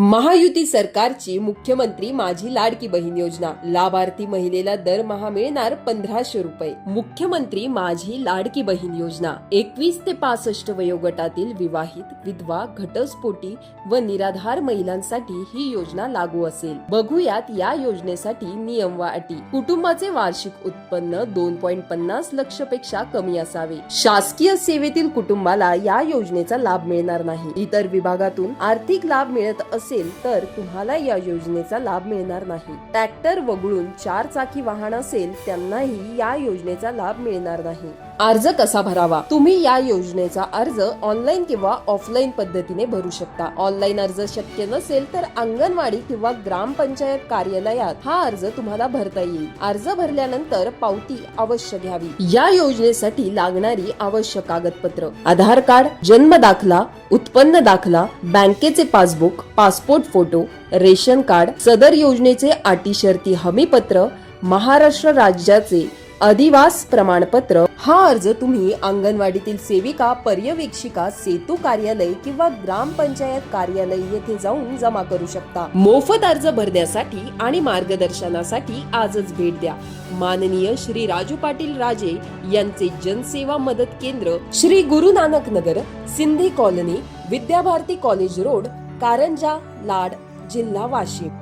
महायुती सरकारची मुख्यमंत्री माझी लाडकी बहीण योजना. लाभार्थी महिलेला दरमहा मिळणार पंधराशे रुपये. मुख्यमंत्री माझी लाडकी बहीण योजना. एकवीस ते पासष्ट वयोगटातील विवाहित विधवा घटस्फोटी व निराधार महिलांसाठी ही योजना लागू असेल. बघूयात या योजनेसाठी नियम व अटी कुटुंबाचे वार्षिक उत्पन्न दोन पॉईंट पन्नास लक्षपेक्षा कमी असावे. शासकीय सेवेतील कुटुंबाला या योजनेचा लाभ मिळणार नाही. इतर विभागातून आर्थिक लाभ मिळत असेल असेल तर तुम्हाला या योजनेचा लाभ मिळणार नाही. ट्रॅक्टर वगळून चार चाकी वाहन असेल त्यांनाही या योजनेचा लाभ मिळणार नाही. अर्ज कसा भरावा? तुम्ही या योजनेचा अर्ज ऑनलाईन किंवा ऑफलाईन पद्धतीने भरू शकता. ऑनलाईन अर्ज शक्य नसेल तर अंगणवाडी किंवा ग्रामपंचायत कार्यालयात हा अर्ज तुम्हाला भरता येईल. अर्ज भरल्यानंतर पावती अवश्य घ्यावी. या योजनेसाठी लागणारी आवश्यक कागदपत्र आधार कार्ड जन्म दाखला उत्पन्न दाखला बँकेचे passbook passport photo ration card सदर योजनेचे अटी शर्ती हमीपत्र महाराष्ट्र राज्याचे अधिवास प्रमाणपत्र हा अर्ज तुम्ही अंगणवाडीतील सेविका पर्यवेक्षिका सेतू कार्यालय किंवा ग्रामपंचायत कार्यालय येथे जाऊन जमा करू शकता. मोफत अर्ज भरण्यासाठी आणि मार्गदर्शनासाठी आजच भेट द्या. माननीय श्री राजू पाटील राजे यांचे जनसेवा मदत केंद्र Shri Guru Nanak Nagar Sindhi colony Vidyabharati college road Karanja Lad जिल्हा वाशिम.